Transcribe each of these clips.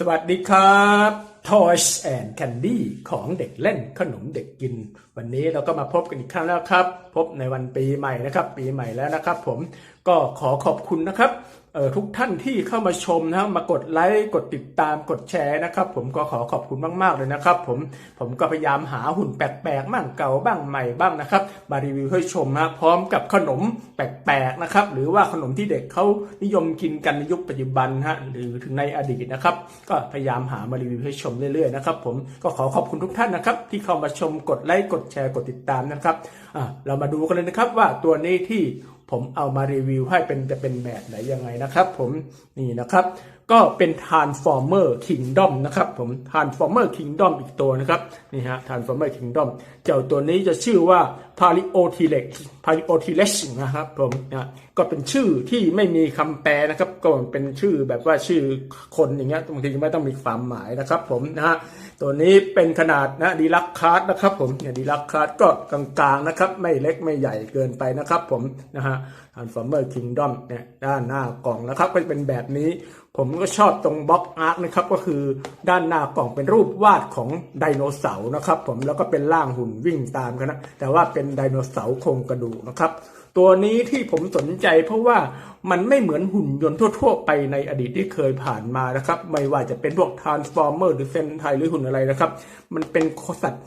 สวัสดีครับ Toys and Candy ของเด็กเล่นขนมเด็กกิน วันนี้เราก็มาพบกันอีกครั้งแล้วครับ พบในวันปีใหม่นะครับ ปีใหม่แล้วนะครับ ผมก็ขอขอบคุณนะครับทุกท่านที่เข้ามาชมนะครับมากดไลค์กดติดตามกดแชร์นะครับ ผมก็ขอขอบคุณมากๆเลยนะครับ ผมผมก็พยายามหาหุ่นแปลกๆบ้างเก่าบ้างใหม่บ้างนะครับ มารีวิวให้ชมนะพร้อมกับขนมแปลกๆนะครับ หรือว่าขนมที่เด็กเขานิยมกินกันในยุคปัจจุบันฮะหรือถึงในอดีตนะครับ ก็พยายามหามารีวิวให้ชมเรื่อยๆนะครับ ผมก็ขอขอบคุณทุกท่านนะครับ ที่เข้ามาชมกดไลค์กดแชร์กดติดตามนะครับอะเรามาดูกันเลยนะครับว่าตัวนี้ที่ ผมเอามารีวิวให้เป็นจะเป็นแบบไหนยังไงนะครับ ผมนี่นะครับ ก็เป็น Transformer Kingdom นะครับผม Transformer Kingdom อีกตัวนะครับนี่ฮะ Transformer Kingdom เจ้าตัวนี้จะชื่อว่า Paliotilex Paliotilex นะครับผมนะก็เป็นชื่อที่ไม่มีคำแปลนะครับ ก็เป็นชื่อแบบว่าชื่อคนอย่างเงี้ยบางทีไม่ต้องมีความหมายนะครับ ผมนะฮะ ตัวนี้เป็นขนาดนะดีลักคาร์ดนะครับผมเนี่ยดีลักคาร์ดก็กลางๆนะครับไม่เล็กไม่ใหญ่เกินไปนะครับผมนะฮะ Transformer Kingdom เนี่ยด้านหน้ากล่องนะครับก็จะเป็นแบบนี้ ผมก็ชอบตรงบล็อกอาร์คนะครับก็คือด้านหน้ากล่องเป็นรูปวาดของไดโนเสาร์นะครับผมแล้วก็เป็นร่างหุ่นวิ่งตามกันนะแต่ว่าเป็นไดโนเสาร์โครงกระดูกนะครับตัวนี้ที่ผมสนใจเพราะว่า มันไม่เหมือนหุ่นยนต์ทั่ว ๆ ไปในอดีตที่เคยผ่านมานะครับ ไม่ว่าจะเป็นพวกทรานส์ฟอร์เมอร์หรือเซนไทหรือหุ่นอะไรนะครับ มันเป็นสัตว์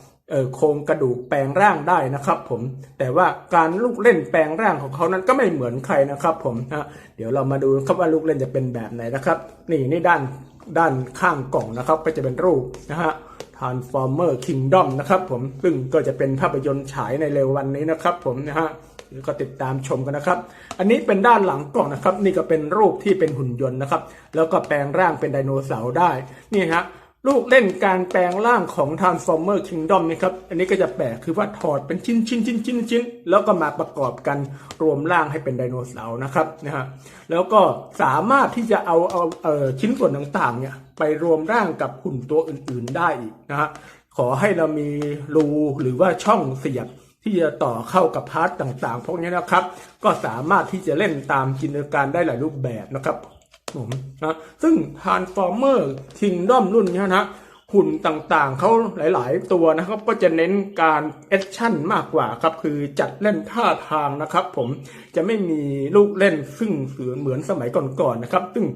โครงกระดูกแปลงร่างได้นะครับ ผมแต่ว่าการลูกเล่นแปลงร่างของเขานั้นก็ไม่เหมือนใครนะครับ ผมนะเดี๋ยวเรามาดูครับว่าลูกเล่นจะเป็นแบบไหนนะครับ นี่นี่ด้านด้านข้างกล่องนะครับ ก็จะเป็นรูปนะฮะ Transformer Kingdom นะครับ ผมซึ่งก็จะเป็นภาพยนตร์ฉายในเร็ววันนี้นะครับ ผมนะฮะ ก็ติดตามชมกันนะครับ อันนี้เป็นด้านหลังกล่องนะครับ นี่ก็เป็นรูปที่เป็นหุ่นยนต์นะครับ แล้วก็แปลงร่างเป็นไดโนเสาร์ได้ นี่ฮะลูกเล่นการแปลงร่างของ Transformer Kingdom นี่ครับ อันนี้ก็จะแปลกคือว่าถอดเป็นชิ้นชิ้นชิ้นชิ้นชิ้นแล้วก็มาประกอบกันรวมร่างให้เป็นไดโนเสาร์นะครับนะฮะ แล้วก็สามารถที่จะเอาเอาเอ่อชิ้นส่วนต่างๆเนี่ยไปรวมร่างกับหุ่นตัวอื่นๆได้อีกนะฮะ ขอให้เรามีรูหรือว่าช่องเสียบ ที่จะต่อเข้ากับพาร์ตต่างๆ พวกนี้นะครับ ก็สามารถที่จะเล่นตามจินตนาการได้หลายรูปแบบนะครับผมนะซึ่ง Transformer Kingdom รุ่นนี้นะหุ่นต่างๆ เขาหลายๆ ตัวนะครับ ก็จะเน้นการแอคชั่นมากกว่าครับ คือจัดเล่นท่าทางนะครับ ผมจะไม่มีลูกเล่นซึ่งเหมือนสมัยก่อนๆนะครับ ซึ่ง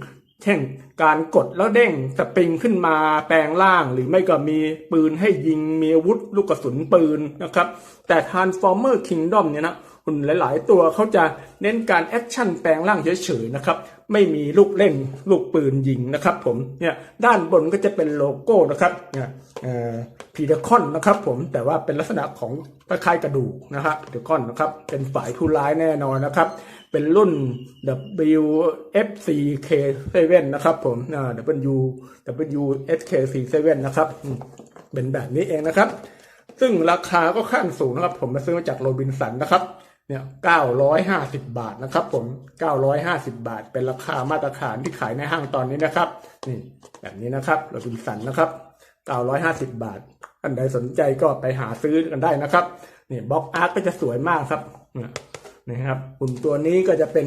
เช่นการกดแล้วเด้งสปริงขึ้นมาแปลงร่างหรือไม่ก็มีปืนให้ยิงมีอาวุธลูกกระสุนปืนนะครับ แต่ Transformer Kingdom เนี่ยนะหุ่นหลาย ๆ ตัวเขาจะเน้นการแอคชั่นแปลงร่างเฉย ๆ นะครับ ไม่มีลูกเล่นลูกปืนยิงนะครับผมเนี่ยด้านบนก็จะเป็นโลโก้นะครับเนี่ยพีเดคอนนะครับผมแต่ว่าเป็นลักษณะของคล้ายๆกระดูกนะครับพีเดคอนนะครับเป็นฝ่ายผู้ร้ายแน่นอนนะครับเป็นรุ่น WFCK7 นะครับผมอ่า W WSK47 นะครับเป็นแบบนี้เองนะครับ ซึ่งราคาก็ค่อนสูงนะครับ ผมมาซื้อมาจากโรบินสันนะครับเนี่ย950บาทนะครับ ผม950บาท เป็นราคามาตรฐานที่ขายในห้างตอนนี้นะครับ นี่แบบนี้นะครับโรบินสันนะครับ950บาทท่านใดสนใจก็ไปหาซื้อกันได้นะครับ นี่บล็อกอาร์ตก็จะสวยมากครับ นะครับหุ่นตัวนี้ก็จะเป็น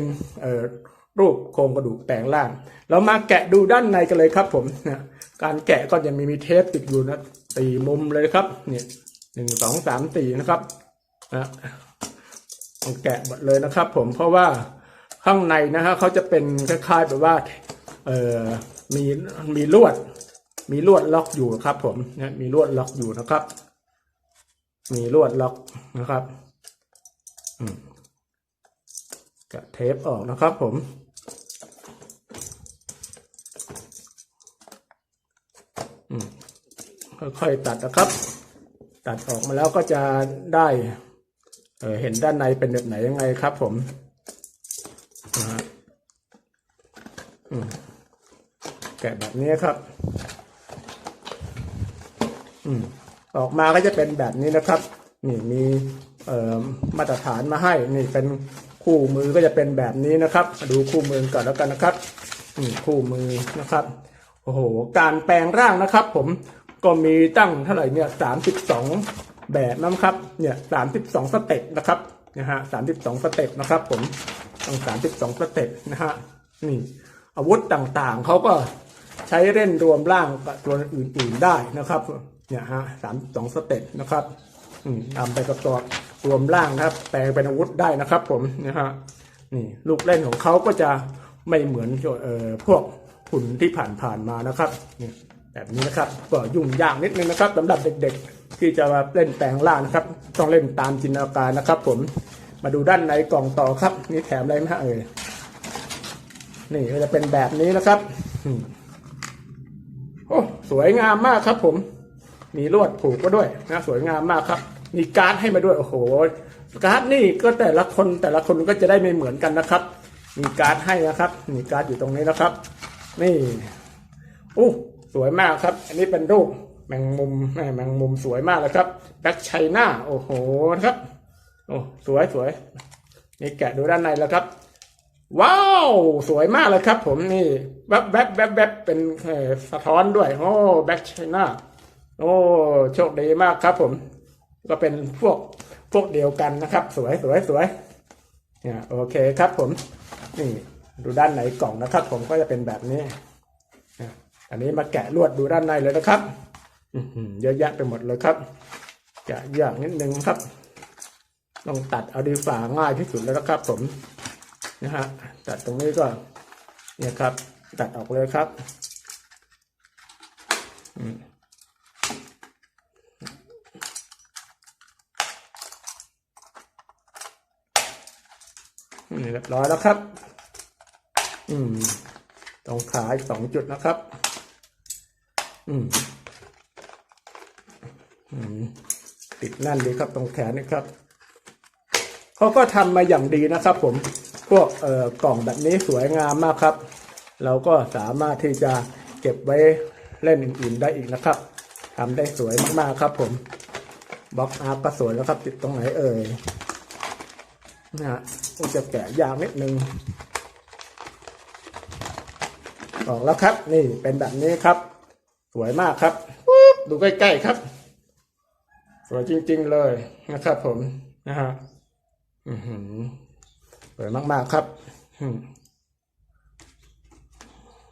รูปโครงกระดูกแปลงร่าง เรามาแกะดูด้านในกันเลยครับผมนี่ยการแกะก็จะมีมีเทปติดอยู่นะสี่มุมเลยครับเนี่ยหนึ่งสองสามสี่นะครับนะต้องแกะหมดเลยนะครับ ผมเพราะว่าข้างในนะฮะเขาจะเป็นคล้ายๆแบบว่าเอ่อมีมีลวด มีลวดล็อกอยู่ครับ ผมนะมีลวดล็อกอยู่นะครับ มีลวดล็อกนะครับ อืม กะเทปออกนะครับผม ค่อยๆตัดนะครับ ตัดออกมาแล้วก็จะได้เเห็นด้านในเป็นแบบไหนยังไงครับผมแกะแบบนี้ครับออกมาก็จะเป็นแบบนี้นะครับ นี่มีมาตรฐานมาให้ นี่เป็น คู่มือก็จะเป็นแบบนี้นะครับ ดูคู่มือก่อนแล้วกันนะครับคู่มือนะครับ โอ้โห การแปลงร่างนะครับ ผมก็มีตั้งเท่าไหร่เนี่ยสามสิบสองแบบนะครับ เนี่ยสามสิบสองสเต็ปนะครับนะฮะสามสิบสองสเต็ปนะครับ ผมตั้งสามสิบสองสเต็ปนะฮะนี่อาวุธต่างๆเขาก็ใช้เล่นรวมร่างกับตัวอื่นๆได้นะครับ เนี่ยฮะสามสองสเต็ปนะครับอืมนำไปประกอบ รวมร่างนะครับ แปลงเป็นอาวุธได้นะครับ ผมนะฮะนี่ลูกเล่นของเขาก็จะไม่เหมือนเอ่อพวกหุ่นที่ผ่านๆมานะครับนี่แบบนี้นะครับก็ยุ่งยากนิดนึงนะครับสำหรับเด็กๆ ที่จะมาเล่นแปลงร่างนะครับ ต้องเล่นตามจินตนาการนะครับ ผมมาดูด้านในกล่องต่อครับ นี่แถมอะไรมฮะเอ่ยนี่ก็จะเป็นแบบนี้นะครับโอ้สวยงามมากครับ ผม มีลวดผูกก็ด้วยนะสวยงามมากครับ มีการ์ดให้มาด้วยโอ้โห การ์ดนี่ก็แต่ละคนแต่ละคนก็จะได้ไม่เหมือนกันนะครับ มีการ์ดให้นะครับมีการ์ดอยู่ตรงนี้นะครับ นี่อู้สวยมากครับ อันนี้เป็นรูปแมงมุมแม่แมงมุมสวยมากเลยครับแบ็คไชน่าโอ้โหนะครับโอ้สวยสวยนี่แกะดูด้านในแล้วครับ ว้าว สวยมากเลยครับ ผมนี่แวบแวบแวบแวบเป็นสะท้อนด้วย โอ้แบ็คไชน่าโอ้โชคดีมากครับผม ก็เป็นพวกพวกเดียวกันนะครับ สวยสวยสวยเนี่ยโอเคครับผมนี่ดูด้านในกล่องนะครับ ผมก็จะเป็นแบบนี้อันนี้มาแกะลวดดูด้านในเลยนะครับเยอะแยะไปหมดเลยครับแกะยากนิดนึงครับต้องตัดเอาดีฝ่าง่ายที่สุดแล้วนะครับ ผมนะฮะตัดตรงนี้ก็เนี่ยครับ ตัดออกเลยครับ อืม เรียบร้อยแล้วครับ อืม ตรงขาอีกสองจุดนะครับ อืม อืม ติดแน่นดีครับตรงแขนนี่ครับ เขาก็ทำมาอย่างดีนะครับ ผม พวกเอ่อกล่องแบบนี้สวยงามมากครับ เราก็สามารถที่จะเก็บไว้เล่นอื่นๆได้อีกนะครับทำได้สวยมากๆครับ ผมบล็อกอาร์ก็สวยแล้วครับ ติดตรงไหนเอ่ยนะฮะ ก็จะแกะยากนิดนึงออกแล้วครับ นี่เป็นแบบนี้ครับ สวยมากครับดูใกล้ๆครับ สวยจริง ๆเลยนะครับ ผมนะฮะสวยมากๆครับอืม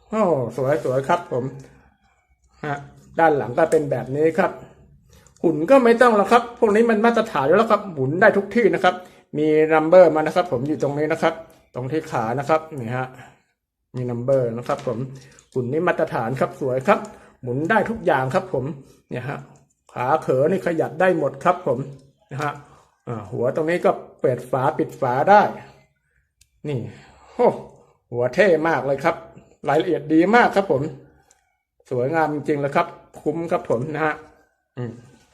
โอ้สวยสวยครับ ผมฮะด้านหลังก็เป็นแบบนี้ครับ หุ่นก็ไม่ต้องแล้วครับ พวกนี้มันมาตรฐานแล้วครับ หมุนได้ทุกที่นะครับ มีนัมเบอร์มานะครับ ผมอยู่ตรงนี้นะครับ ตรงที่ขานะครับนี่ฮะมีนัมเบอร์นะครับ ผมหุ่นนี้มาตรฐานครับสวยครับ หมุนได้ทุกอย่างครับ ผมเนี่ยฮะขาเขอนี่ขยับได้หมดครับ ผมนะฮะหัวตรงนี้ก็เปิดฝาปิดฝาได้ นี่โอ้หัวเท่มากเลยครับ รายละเอียดดีมากครับ ผม สวยงามจริงๆเลยครับ คุ้มครับผมนะฮะอืม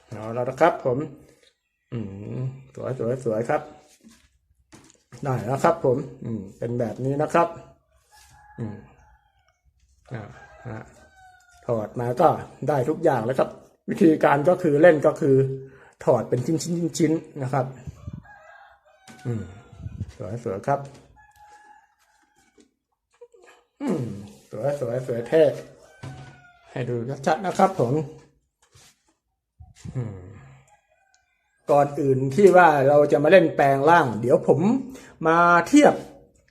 เอาแล้วนะครับ ผม อืมสวยสวยสวยครับ ได้แล้วครับ ผม อืม เป็นแบบนี้นะครับ อืมอ่าฮะถอดมาก็ได้ทุกอย่างแล้วครับ วิธีการก็คือเล่นก็คือ ถอดเป็นชิ้นชิ้นชิ้นนะครับ อืมสวยสวยครับ อืมสวยสวยสวยเท่ให้ดูชัดๆนะครับผม อืม ก่อนอื่นที่ว่าเราจะมาเล่นแปลงร่าง เดี๋ยวผมมาเทียบ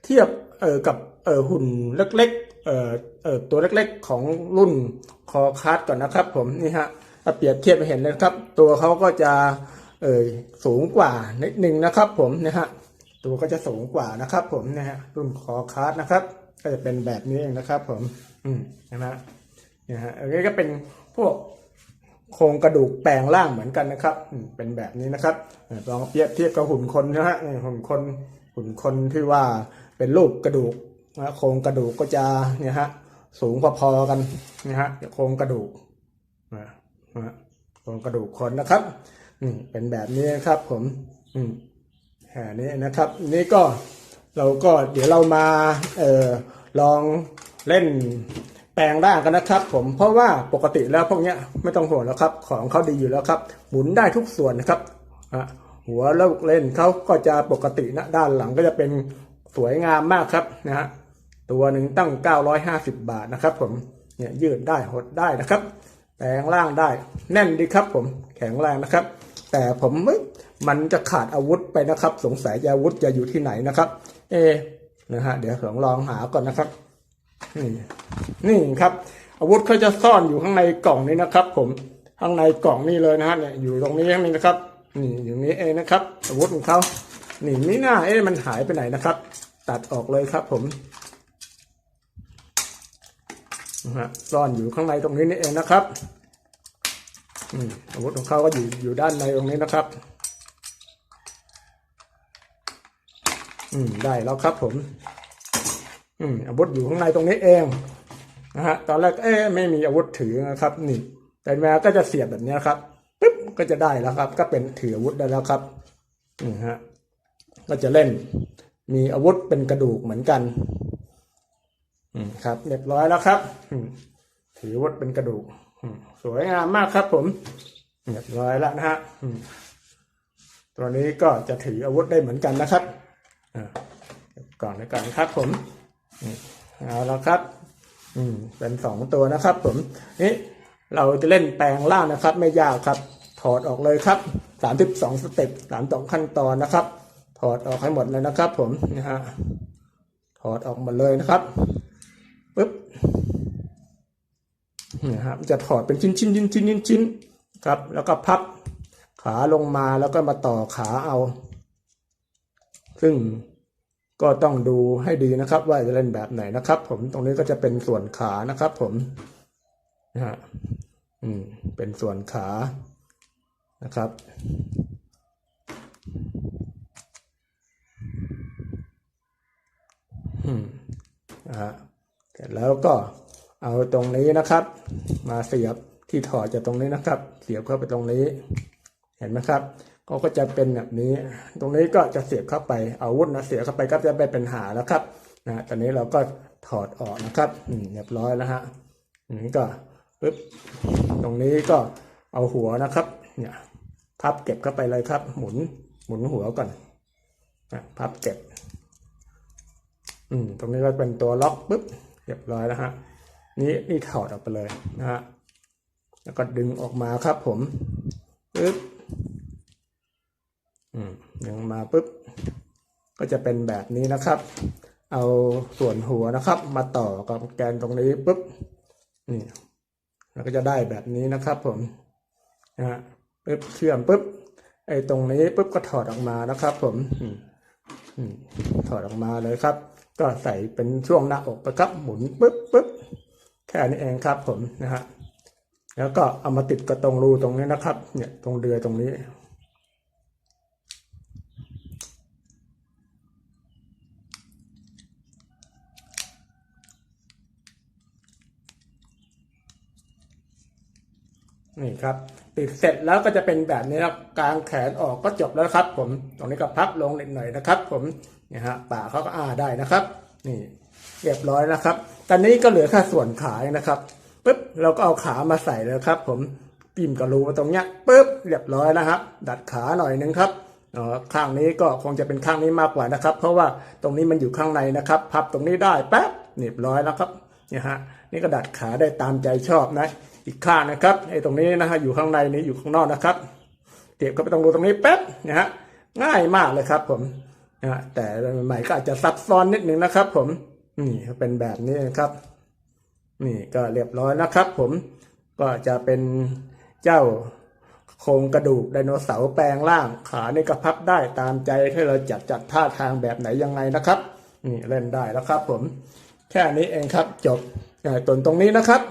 เทียบเออกับเออหุ่นเล็กๆเออเออตัวเล็กๆของรุ่นคอคัสก่อนนะครับ ผมนี่ฮะถ้าเปรียบเทียบให้เห็นเลยครับ ตัวเขาก็จะเออสูงกว่านิดนึงนะครับ ผมนะฮะตัวก็จะสูงกว่านะครับ ผมนะฮะรุ่นคอคัสนะครับ ก็จะเป็นแบบนี้เองนะครับ ผม อืมนะฮะนะฮะอันนี้ก็เป็นพวก โครงกระดูกแปลงร่างเหมือนกันนะครับ เป็นแบบนี้นะครับลองเปรียบเทียบกับหุ่นคนนะฮะหุ่นคนหุ่นคนที่ว่าเป็นรูปกระดูกนะโครงกระดูกก็จะเนี่ยฮะสูงพอๆกันนะฮะโครงกระดูกนะนะโครงกระดูกคนนะครับนี่เป็นแบบนี้นะครับผมอืมแค่นี้นะครับ นี่ก็เราก็เดี๋ยวเรามาเอ่อลองเล่น แปลงร่างกันนะครับ ผมเพราะว่าปกติแล้วพวกเนี้ยไม่ต้องห่วงแล้วครับ ของเขาดีอยู่แล้วครับ หมุนได้ทุกส่วนนะครับหัวลูกเล่นเขาก็จะปกตินะด้านหลังก็จะเป็นสวยงามมากครับนะฮะตัวหนึ่งตั้ง 950 บาทนะครับ ผมเนี่ยยืดได้หดได้นะครับ แปลงร่างได้แน่นดีครับ ผมแข็งแรงนะครับ แต่ผมเอ้ยมันจะขาดอาวุธไปนะครับ สงสัยอาวุธจะอยู่ที่ไหนนะครับ เอะนะฮะเดี๋ยวลองลองหาก่อนนะครับ นี่นี่ครับ อาวุธเขาจะซ่อนอยู่ข้างในกล่องนี้นะครับ ผมข้างในกล่องนี่เลยนะฮะเนี่ยอยู่ตรงนี้ข้างนี้นะครับ นี่อยู่นี้เองนะครับ อาวุธของเขานี่ไม่น่าเอ๊ะมันหายไปไหนนะครับ ตัดออกเลยครับผมนะฮะซ่อนอยู่ข้างในตรงนี้นี่เองนะครับอาวุธของเขาก็อยู่อยู่ด้านในตรงนี้นะครับ อืมได้แล้วครับผม อืมอาวุธอยู่ข้างในตรงนี้เองนะฮะตอนแรกเอ๊ะไม่มีอาวุธถือนะครับนี่ แต่แม้ก็จะเสียบแบบนี้ครับปึ๊บก็จะได้แล้วครับ ก็เป็นถืออาวุธได้แล้วครับนี่ฮะก็จะเล่น มีอาวุธเป็นกระดูกเหมือนกัน อืมครับเรียบร้อยแล้วครับถืออาวุธเป็นกระดูกสวยงามมากครับ ผมเรียบร้อยแล้วนะฮะตัวนี้ก็จะถืออาวุธได้เหมือนกันนะครับอ่าก่อนในก่อนครับผม เอาล้วครับ อืม เป็นสองตัวนะครับ ผมนี่เราจะเล่นแปลงล่างนะครับ ไม่ยากครับ ถอดออกเลยครับสามสิบสองสเต็ปสามสองขั้นตอนนะครับ ถอดออกให้หมดเลยนะครับ ผมนะฮะถอดออกหมดเลยนะครับปึ๊บนี่ครับจะถอดเป็นชิ้นชิ้นชิ้นชิ้นชิ้นชิ้นครับ แล้วก็พับขาลงมาแล้วก็มาต่อขาเอา ซึ่ง ก็ต้องดูให้ดีนะครับ ว่าจะเล่นแบบไหนนะครับ ผมตรงนี้ก็จะเป็นส่วนขานะครับ ผมนะฮะอืมเป็นส่วนขานะครับ อืมนะฮะเสร็จแล้วก็เอาตรงนี้นะครับ มาเสียบที่ถอดจากตรงนี้นะครับ เสียบเข้าไปตรงนี้ เห็นไหมครับ เขาก็จะเป็นแบบนี้ ตรงนี้ก็จะเสียบเข้าไปเอาวุธนะเสียบเข้าไปก็จะไปเป็นหาแล้วครับนะตอนนี้เราก็ถอดออกนะครับอืเรียบร้อยแล้วฮะนนี้ก็ปึ๊บตรงนี้ก็เอาหัวนะครับ เนี่ยพับเก็บเข้าไปเลยครับ หมุนหมุนหัวก่อนนะพับเก็บ อืมตรงนี้ก็เป็นตัวล็อกปึ๊บเรียบร้อยแล้วฮะนี่นี่ถอดออกไปเลยนะฮะแล้วก็ดึงออกมาครับผมปึ๊บ อืมดึงมาปุ๊บ ก็จะเป็นแบบนี้นะครับ เอาส่วนหัวนะครับ มาต่อกับแกนตรงนี้ปุ๊บนี่แล้วก็จะได้แบบนี้นะครับ ผมนะฮะปุ๊บเชื่อมปุ๊บไอ้ตรงนี้ปุ๊บก็ถอดออกมานะครับ ผมอืมอืมถอดออกมาเลยครับ ก็ใส่เป็นช่วงหน้าอกไปครับ หมุนปุ๊บปุ๊บแค่นี้เองครับ ผมนะฮะแล้วก็เอามาติดกับตรงรูตรงนี้นะครับ เนี่ยตรงเดือยตรงนี้ นี่ครับติดเสร็จแล้วก็จะเป็นแบบนี้ครับกลางแขนออกก็จบแล้วครับ ผมตรงนี้ก็พับลงนิดหน่อยนะครับ ผมเนี่ยฮะปากเขาก็อ้าได้นะครับ นี่เรียบร้อยนะครับ ตอนนี้ก็เหลือแค่ส่วนขานะครับปุ๊บเราก็เอาขามาใส่เลยครับ ผมปิ่มกระรูมาตรงเนี้ยปุ๊บเรียบร้อยนะครับ ดัดขาหน่อยนึงครับเอ๋อข้างนี้ก็คงจะเป็นข้างนี้มากกว่านะครับ เพราะว่าตรงนี้มันอยู่ข้างในนะครับ พับตรงนี้ได้แป๊บเรียบร้อยแล้วครับเนี่ยฮะนี่ก็ดัดขาได้ตามใจชอบนะ อีกข้างนะครับไอ้ตรงนี้นะฮะอยู่ข้างในนี้อยู่ข้างนอกนะครับเตียบเข้าไปตรงรูตรงนี้แป๊บนะฮะง่ายมากเลยครับ ผมนะแต่ใหม่ก็อาจจะซับซ้อนนิดนึงนะครับ ผมนี่เป็นแบบนี้นะครับ นี่ก็เรียบร้อยนะครับ ผมก็จะเป็นเจ้าโครงกระดูกไดโนเสาร์แปลงร่างขาในกระพับได้ตามใจที่เราจัดจัดท่าทางแบบไหนยังไงนะครับ นี่เล่นได้แล้วครับ ผม แค่นี้เองครับจบอ่าส่วนตรงนี้นะครับ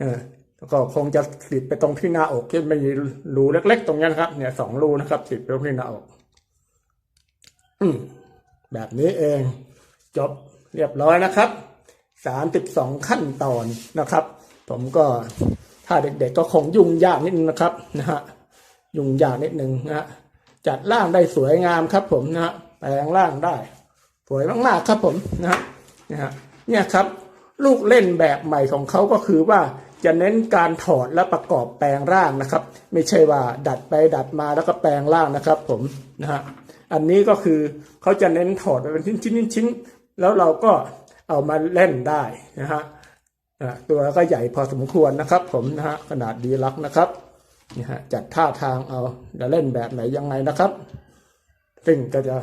อ่า ก็คงจะติดไปตรงที่หน้าอกที่มีรูเล็ก ๆ ตรงนี้นะครับ เนี่ยสองรูนะครับติดไปตรงที่หน้าอกอแบบนี้เองจบเรียบร้อยนะครับสามสิบสองขั้นตอนนะครับ ผมก็ถ้าเด็กๆก็คงยุ่งยากนิดนึงนะครับนะฮะยุ่งยากนิดนึงนะฮะจัดร่างได้สวยงามครับผมนะฮะแปลงร่างได้ สวยมากๆครับผมนะฮะเนี่ยครับ ลูกเล่นแบบใหม่ของเขาก็คือว่า จะเน้นการถอดและประกอบแปลงร่างนะครับ ไม่ใช่ว่าดัดไปดัดมาแล้วก็แปลงร่างนะครับ ผมนะฮะอันนี้ก็คือเขาจะเน้นถอดไปเป็นชิ้นๆชิ้นๆแล้วเราก็เอามาเล่นได้นะฮะอะตัวก็ใหญ่พอสมควรนะครับ ผมนะฮะขนาดดีลักนะครับนี่ฮะจัดท่าทางเอาจะเล่นแบบไหนยังไงนะครับ ซึ่งก็จะ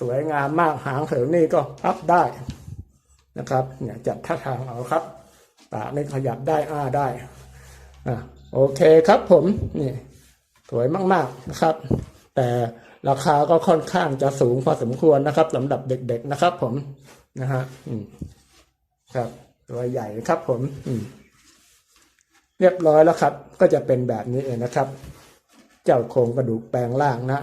สวยงามมากหางเหิงนี่ก็พับได้นะครับ เนี่ยจัดท่าทางเอาครับ ปากนี่ขยับได้อ้าได้อะโอเคครับผมนี่สวยมากๆนะครับ แต่ราคาก็ค่อนข้างจะสูงพอสมควรนะครับสำหรับเด็กๆนะครับ ผมนะฮะครับ ตัวใหญ่ครับ ผมเรียบร้อยแล้วครับ ก็จะเป็นแบบนี้เองนะครับ เจ้าโครงกระดูกแปลงล่างนะ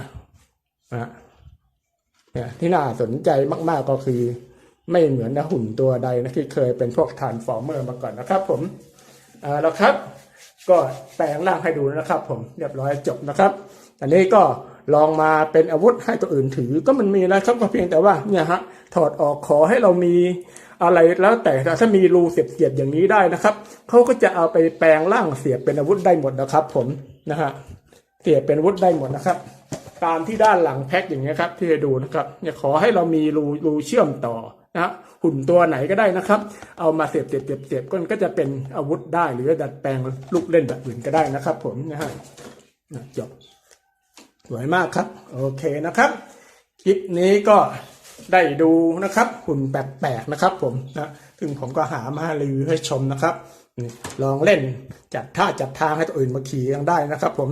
นี่ที่น่าสนใจมาก ๆก็คือ ไม่เหมือนนะหุ่นตัวใดนะที่เคยเป็นพวกทานฟอร์เมอร์มาก่อนนะครับผมเอาแล้วครับ ก็แปลงร่างให้ดูนะครับผมเรียบร้อยจบนะครับอันนี้ก็ลองมาเป็นอาวุธให้ตัวอื่นถือก็มันมีนะครับก็เพียงแต่ว่าเนี่ยฮะถอดออกขอให้เรามีอะไรแล้วแต่ถ้ามีรูเสียบๆอย่างนี้ได้นะครับเขาก็จะเอาไปแปลงร่างเสียบเป็นอาวุธได้หมดนะครับ ผมนะฮะเสียบเป็นอาวุธได้หมดนะครับ ตามที่ด้านหลังแพ็คอย่างเงี้ยครับที่จะดูนะครับเนี่ยขอให้เรามีรูรูเชื่อมต่อ นะหุ่นตัวไหนก็ได้นะครับ เอามาเสียบเสียบเสียบเสียบก็ก็จะเป็นอาวุธได้ หรือดัดแปลงลูกเล่นแบบอื่นก็ได้นะครับ ผมนะฮะจบสวยมากครับ โอเคนะครับคลิปนี้ก็ได้ดูนะครับ หุ่นแปลกๆนะครับ ผมนะซึ่งผมก็หามารีวิวให้ชมนะครับลองเล่นจัดท่าจัดทางให้ตัวอื่นมาขี่ยังได้นะครับ ผม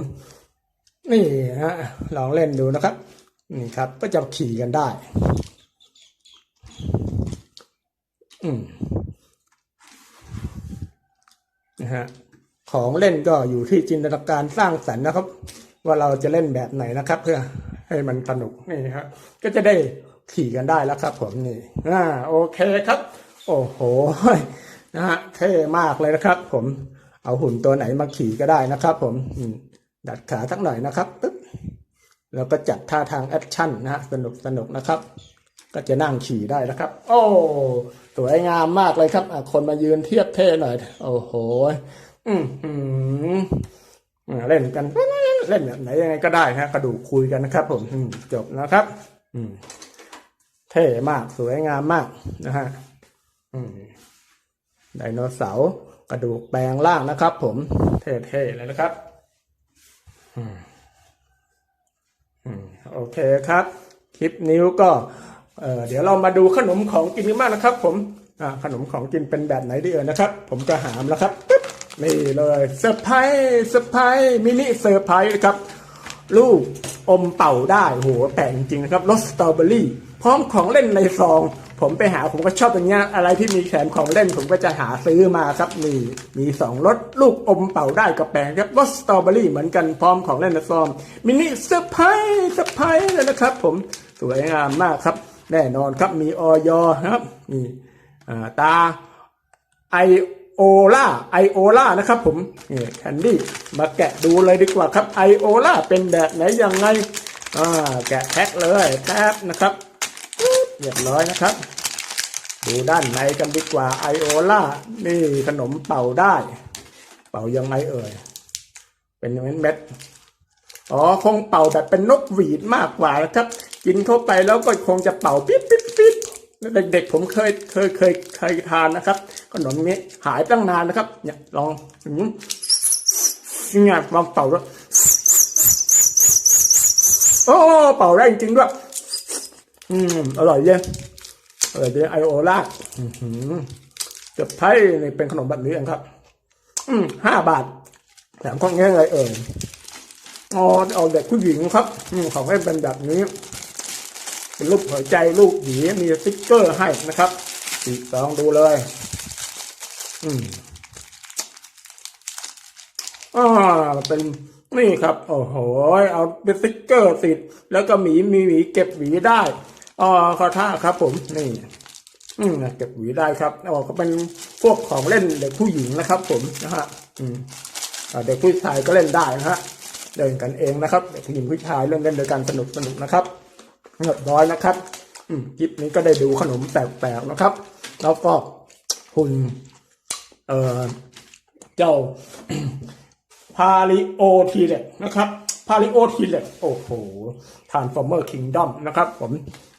นี่ฮะลองเล่นดูนะครับนี่ครับ ก็จะขี่กันได้ นะฮะของเล่นก็อยู่ที่จินตนาการสร้างสรรค์นะครับ ว่าเราจะเล่นแบบไหนนะครับ เพื่อให้มันสนุกนี่ครับก็จะได้ขี่กันได้แล้วครับ ผมนี่อ่าโอเคครับ โอ้โหนะฮะเท่มากเลยนะครับ ผมเอาหุ่นตัวไหนมาขี่ก็ได้นะครับ ผมอืมดัดขาสักหน่อยนะครับปึ๊บแล้วก็จัดท่าทางแอคชั่นนะฮะสนุกสนุกนะครับ ก็จะนั่งขี่ได้นะครับ โอ้สวยงามมากเลยครับคนมายืนเทียบเท่หน่อย โอ้โหอืมเล่นกันเล่นแบบไหนยังไงก็ได้ฮะกระดูกคุยกันนะครับ ผมมจบนะครับ อืมเท่มากสวยงามมากนะฮะไดโนเสาร์กระดูกแปลงร่างนะครับ ผมเท่ๆเลยนะครับอืมโอเคครับ คลิปนิ้วก็ เออเดี๋ยวเรามาดูขนมของกินกันบ้างนะครับ ผมอ่าขนมของกินเป็นแบบไหนดีเอ่ยนะครับ ผมจะหามแล้วครับปึ๊บนี่เลยเซอร์ไพรส์เซอร์ไพรส์มินิเซอร์ไพรส์นะครับ ลูกอมเป่าได้โหแปลกจริงนะครับรสสตรอเบอรี่พร้อมของเล่นในซอง ผมไปหาผมก็ชอบอย่างเงี้ยอะไรที่มีแถมของเล่นผมก็จะหาซื้อมาครับนี่มีสองรสลูกอมเป่าได้กับแปลงครับรสสตรอเบอรี่เหมือนกันพร้อมของเล่นในซองมินิเซอร์ไพรส์เซอร์ไพรส์เลยนะครับ ผมสวยงามมากครับ แน่นอนครับมีออยนะครับนี่ตาไอโอล่าไอโอล่านะครับผมนี่แคนดี้มาแกะดูเลยดีกว่าครับไอโอล่าเป็นแบบไหนยังไงอ่าแกะแพ็คเลยแป๊บนะครับเรียบร้อยนะครับ ดูด้านในกันดีกว่าไอโอล่านี่ขนมเป่าได้ เป่ายังไงเอ่ย เป็นเม็ดเม็ดอ๋อคงเป่าแบบเป็นนกหวีดมากกว่านะครับ กินเข้าไปแล้วก็คงจะเป่าปิ๊บปิ๊บปิ๊บเด็กๆผมเคยเคยเคยเคยทานนะครับ ขนมนี้หายตั้งนานนะครับ เนี่ยลองอืมเนี่ยลองเป่าด้วยโอ้เป่าได้จริงด้วยอืมอร่อยเลยอร่อยเลยไอโอลาอือหือเกือบไทยนี่เป็นขนมแบบนี้เองครับ อืมห้าบาทแถมข้องแง่เลยเอ่ยอ๋อเอาเด็กผู้หญิงครับอืมของให้เป็นแบบนี้ เป็นรูปหัวใจรูปหมีมีสติ๊กเกอร์ให้นะครับอีกลองดูเลย อืมอ่าเป็นนี่ครับ โอ้โห เอาเป็นสติ๊กเกอร์ติด แล้วก็หมีมีหวีเก็บหวีได้อ๋อขอท่าครับ ผมนี่อืมเก็บหวีได้ครับอ๋อก็เป็นพวกของเล่นเด็กผู้หญิงนะครับ ผมนะฮะ อืมเด็กผู้ชายก็เล่นได้นะฮะเล่นกันเองนะครับเด็กผู้หญิงผู้ชายเล่นเล่นโดยกันสนุกสนุกนะครับ เรียบร้อยนะครับคลิปนี้ก็ได้ดูขนมแปลกๆนะครับ แล้วก็หุ่นเอ่อเจ้าพาริโอทีเล็กนะครับพาริโอทีเล็กโอ้โหทานฟอร์เมอร์คิงดอมนะครับ ผม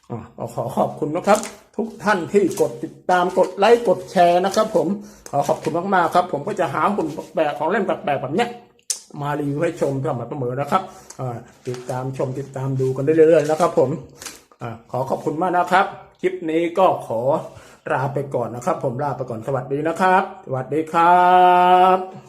อขอขอบคุณนะครับ ทุกท่านที่กดติดตามกดไลค์กดแชร์นะครับ ผมขอขอบคุณมากๆครับ ผมก็จะหาหุ่นแปลกของเล่นแปลกๆแบบเนี้ย มารีวิวให้ชมสม่ำเสมอนะครับติดตามชมติดตามดูกันเรื่อยๆนะครับ ผมอขอขอบคุณมากนะครับ คลิปนี้ก็ขอลาไปก่อนนะครับ ผมลาไปก่อนสวัสดีนะครับ สวัสดีครับ